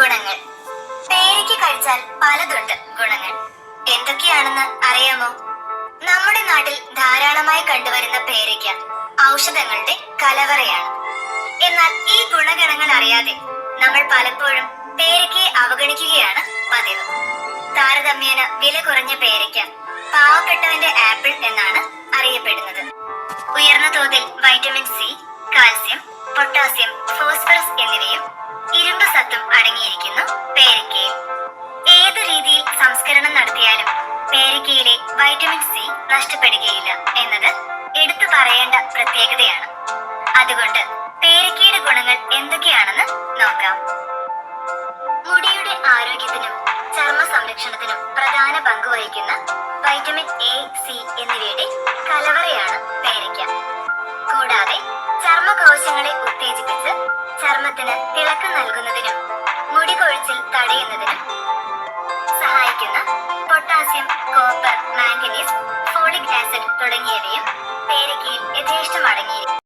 ഗുണങ്ങൾ. പേരയ്ക്ക് കഴിച്ചാൽ പലതുണ്ട് ഗുണങ്ങൾ. എന്തൊക്കെയാണെന്ന് അറിയാമോ? നമ്മുടെ നാട്ടിൽ ധാരാളമായി കണ്ടുവരുന്ന പേരയ്ക്ക ഔഷധങ്ങളുടെ കലവറയാണ്. എന്നാൽ ഈ ഗുണഗണങ്ങൾ അറിയാതെ നമ്മൾ പലപ്പോഴും പേരയ്ക്കയെ അവഗണിക്കുകയാണ് പതിവ്. താരതമ്യേന വില കുറഞ്ഞ പേരയ്ക്ക പാവപ്പെട്ടവന്റെ ആപ്പിൾ എന്നാണ് അറിയപ്പെടുന്നത്. ഉയർന്ന തോതിൽ vitamin C calcium potassium phosphorus എന്നിവയും പേരയ്ക്കയിലെ വൈറ്റമിൻ സി നഷ്ടപ്പെടുകയില്ല എന്നത് എടുത്തു പറയേണ്ട പ്രത്യേകതയാണ്. അതുകൊണ്ട് പേരക്കയുടെ ഗുണങ്ങൾ എന്തൊക്കെയാണെന്ന് നോക്കാം. മുടിയുടെ ആരോഗ്യത്തിനും ചർമ്മ സംരക്ഷണത്തിനും പ്രധാന പങ്ക് വഹിക്കുന്ന വൈറ്റമിൻ എ സി എന്നിവയുടെ കലവറയാണ് പേരയ്ക്ക കൂടാതെ ചർമ്മകോശങ്ങളെ ഉത്തേജിപ്പിച്ച് ചർമ്മത്തിന് തിളക്കം നൽകുന്നതിനും മുടി കൊഴിച്ചിൽ തടയുന്നതിനും ആസിഡ് തുടങ്ങിയവയും പേരക്കയിൽ യഥേഷ്ടം അടങ്ങിയിരിക്കും